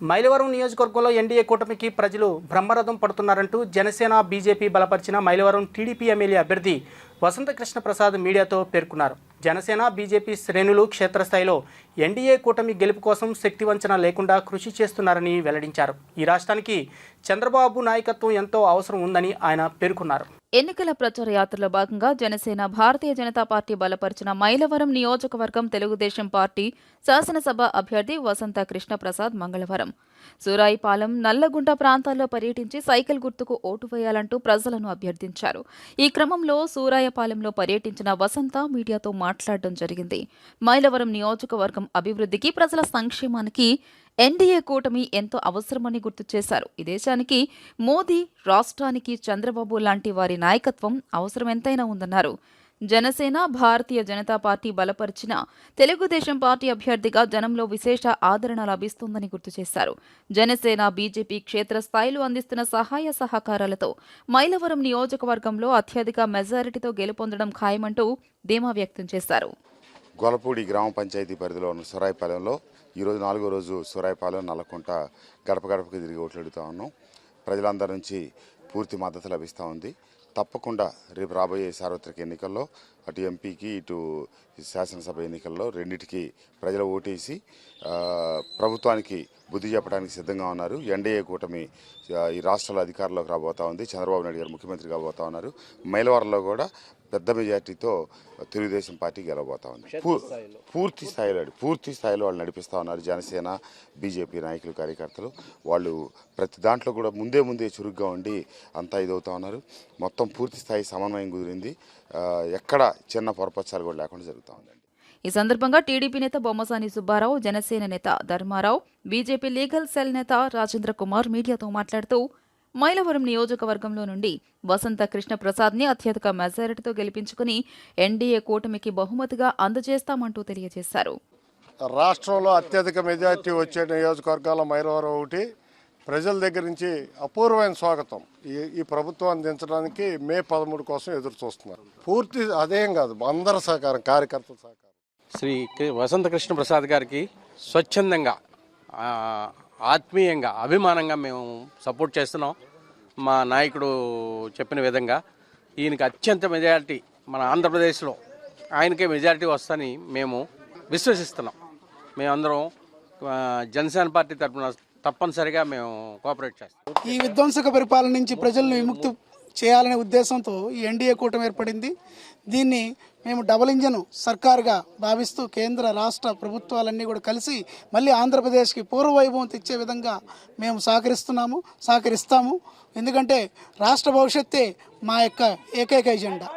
మైలవరం నియోజకవర్గంలో ఎన్డీఏ కూటమికి ప్రజలు బ్రహ్మరథం పడుతున్నారంటూ జనసేన బీజేపీ బలపరిచిన మైలవరం టీడీపీ ఎమ్మెల్యే అభ్యర్థి వసంతకృష్ణ ప్రసాద్ మీడియాతో పేర్కొన్నారు. జనసేన బీజేపీ శ్రేణులు క్షేత్రస్థాయిలో ఎన్డీఏ కూటమి గెలుపు కోసం శక్తివంచన లేకుండా కృషి చేస్తున్నారని వెల్లడించారు. ఈ రాష్ట్రానికి చంద్రబాబు నాయకత్వం ఎంతో అవసరం ఉందని ఆయన పేర్కొన్నారు. ఎన్నికల ప్రచార యాత్రలో భాగంగా జనసేన భారతీయ జనతా పార్టీ బలపరిచిన మైలవరం నియోజకవర్గం తెలుగుదేశం పార్టీ శాసనసభ అభ్యర్థి వసంత కృష్ణప్రసాద్ మంగళవారం. సూరాయిపాలెం నల్లగుంట ప్రాంతాల్లో పర్యటించి సైకిల్ గుర్తుకు ఓటు వేయాలంటూ ప్రజలను అభ్యర్థించారు. ఈ క్రమంలో సూరాయపాలెంలో పర్యటించిన వసంత మీడియాతో మాట్లాడడం జరిగింది. మైలవరం నియోజకవర్గం అభివృద్ధికి ప్రజల సంక్షేమానికి ఎన్డీఏ కూటమి ఎంతో అవసరమని గుర్తు చేశారు. ఈ దేశానికి మోదీ రాష్ట్రానికి చంద్రబాబు లాంటి వారి నాయకత్వం అవసరం ఎంతైనా ఉందన్నారు. జనసేన భారతీయ జనతా పార్టీ బలపరిచిన తెలుగుదేశం పార్టీ అభ్యర్థిగా జనంలో విశేష ఆదరణ లభిస్తుందని గుర్తు చేశారు. జనసేన బీజేపీ క్షేత్రస్థాయిలో అందిస్తున్న సహాయ సహకారాలతో మైలవరం నియోజకవర్గంలో అత్యధిక మెజారిటీతో గెలుపొందడం ఖాయమంటూ ధీమా వ్యక్తం చేశారు. గొలపూడి గ్రామ పంచాయతీ పరిధిలో ఉన్న సురాయిపాలెంలో ఈరోజు నాలుగో రోజు సురాయిపాలెం నల్లకుంట గడప గడపకు తిరిగి ఓట్లాడుతూ ఉన్నాం. ప్రజలందరి నుంచి పూర్తి మద్దతు లభిస్తూ ఉంది. తప్పకుండా రేపు రాబోయే సార్వత్రిక ఎన్నికల్లో అటు ఎంపీకి ఇటు శాసనసభ ఎన్నికల్లో రెండింటికి ప్రజలు ఓటేసి ప్రభుత్వానికి బుద్ధి చెప్పడానికి సిద్ధంగా ఉన్నారు. ఎన్డీఏ కూటమి ఈ రాష్ట్రాల అధికారంలోకి రాబోతా ఉంది. చంద్రబాబు నాయుడు గారు ముఖ్యమంత్రి కాబోతా ఉన్నారు. మైలవరంలో కూడా పెద్ద మెజార్టీతో తెలుగుదేశం పార్టీ గెలవబోతా ఉంది. పూర్తి స్థాయిలో. పూర్తి స్థాయిలో వాళ్ళు నడిపిస్తా ఉన్నారు. జనసేన బీజేపీ నాయకులు కార్యకర్తలు. వాళ్ళు ప్రతి దాంట్లో కూడా ముందే ముందే చురుగ్గా ఉండి అంతా ఇదవుతా ఉన్నారు. మొత్తం పూర్తి స్థాయి సమన్వయం కుదిరింది. ఆ, ఎక్కడ చిన్న పొరపచ్చాలు కూడా లేకుండా జరుగుతూ ఉందండి. ఈ సందర్భంగా టీడీపీ నేత బొమ్మసాని సుబ్బారావు జనసేన నేత ధర్మారావు బీజేపీ లీగల్ సెల్ నేత రాజేంద్ర కుమార్ మీడియాతో మాట్లాడుతూ మైలవరం నియోజకవర్గంలో నుండి వసంత కృష్ణ ప్రసాద్ని అత్యధిక మెజారిటీతో గెలిపించుకుని ఎన్డీఏ కూటమికి బహుమతిగా అందజేస్తామంటూ తెలియజేశారు. రాష్ట్రంలో అత్యధిక మెజార్టీ వచ్చే నియోజకవర్గాల మైలవరం ఒకటి. ప్రజల దగ్గర నుంచి అపూర్వమైన స్వాగతం. ఈ ఈ ప్రభుత్వం అందించడానికి మే పదమూడు కోసం ఎదురు చూస్తున్నారు. పూర్తి అదేం కాదు అందరి సహకారం కార్యకర్తల సహకారం. శ్రీ వసంత కృష్ణ ప్రసాద్ గారికి స్వచ్ఛందంగా ఆ, ఆత్మీయంగా అభిమానంగా మేము సపోర్ట్ చేస్తున్నాం. మా నాయకుడు చెప్పిన విధంగా ఈయనకి అత్యంత మెజారిటీ మన ఆంధ్రప్రదేశ్లో ఆయనకే మెజారిటీ వస్తుందని మేము విశ్వసిస్తున్నాం. మేమందరం జనసేన పార్టీ తరఫున తప్పనిసరిగా మేము కోఆపరేట్ చేస్తాం. ఈ విధ్వంసక పరిపాలన నుంచి ప్రజలను విముక్తి చేయాలనే ఉద్దేశంతో ఈ ఎన్డీఏ కూటమి ఏర్పడింది. దీన్ని మేము డబుల్ ఇంజన్ సర్కార్గా భావిస్తూ కేంద్ర రాష్ట్ర ప్రభుత్వాలన్నీ కూడా కలిసి మళ్ళీ ఆంధ్రప్రదేశ్కి పూర్వవైభవం తెచ్చే విధంగా మేము సహకరిస్తున్నాము సహకరిస్తాము. ఎందుకంటే రాష్ట్ర భవిష్యత్తే మా యొక్క ఏకైక ఎజెండా.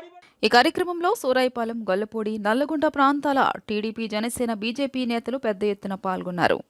ఈ కార్యక్రమంలో సూరాయిపాలెం గొల్లపూడి నల్లగొండ ప్రాంతాల టీడీపీ జనసేన బీజేపీ నేతలు పెద్ద ఎత్తున పాల్గొన్నారు.